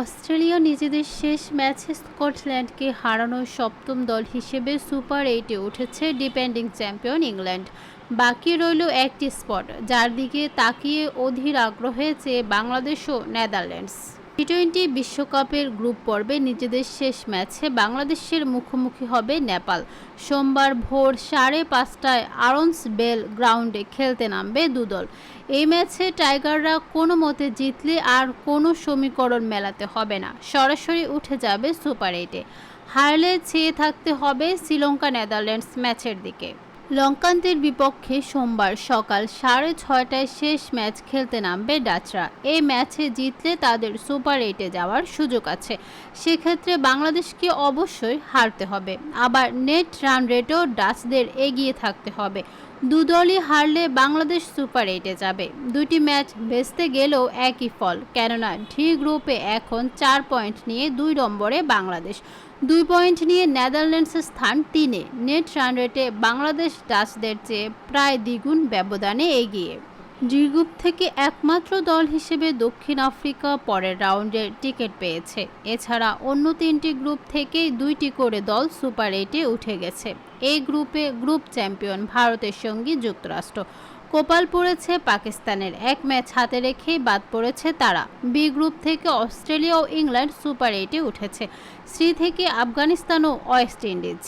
Australia নিজেদের শেষ ম্যাচে স্কটল্যান্ডকে হারানোর সপ্তম দল হিসেবে সুপার এইটে উঠেছে ডিপেন্ডিং চ্যাম্পিয়ন ইংল্যান্ড। বাকি রইল একটি স্পট, যার দিকে তাকিয়ে অধীর আগ্রহে চেয়ে বাংলাদেশ ও নেদারল্যান্ডস। টি টোয়েন্টি বিশ্বকাপের গ্রুপ পর্বে নিজেদের শেষ ম্যাচে বাংলাদেশের মুখোমুখি হবে নেপাল। সোমবার ভোর সাড়ে পাঁচটায় আরন্স বেল গ্রাউন্ডে খেলতে নামবে দুদল। এই ম্যাচে টাইগাররা কোনো মতে জিতলে আর কোনো সমীকরণ মেলাতে হবে না। সরাসরি উঠে যাবে সুপার এইটে। হারলে চেয়ে থাকতে হবে শ্রীলঙ্কা নেদারল্যান্ডস ম্যাচের দিকে। লঙ্কানদের বিপক্ষে সোমবার সকাল সাড়ে ছয়টায় শেষ ম্যাচ খেলতে নামবে ডাচরা। এই ম্যাচে জিতলে তাদের সুপার এইটে যাওয়ার সুযোগ আছে। সেক্ষেত্রে বাংলাদেশকে অবশ্যই হারতে হবে। আবার নেট রান রেটও ডাচদের এগিয়ে থাকতে হবে। দুদলই হারলে বাংলাদেশ সুপার এইটে যাবে। দুটি ম্যাচ ভেস্তে গেলেও একই ফল, কেননা ডি গ্রুপে এখন চার পয়েন্ট নিয়ে দুই নম্বরে বাংলাদেশ। দুই পয়েন্ট নিয়ে নেদারল্যান্ডসের স্থান তিনে। নেট রান রেটে বাংলাদেশ ডাচদের চেয়ে প্রায় দ্বিগুণ ব্যবধানে এগিয়ে। ডি গ্রুপ থেকে একমাত্র দল হিসেবে দক্ষিণ আফ্রিকা পরের রাউন্ডের টিকিট পেয়েছে। এছাড়া অন্য তিনটি গ্রুপ থেকেই দুইটি করে দল সুপার এইটে উঠে গেছে। এই গ্রুপে গ্রুপ চ্যাম্পিয়ন ভারতের সঙ্গে যুক্তরাষ্ট্র। কোপাল পড়েছে পাকিস্তানের। এক ম্যাচ হাতে রেখেই বাদ পড়েছে তারা। বি গ্রুপ থেকে অস্ট্রেলিয়া ও ইংল্যান্ড সুপার এইটে উঠেছে। সি থেকে আফগানিস্তান ও ওয়েস্ট ইন্ডিজ।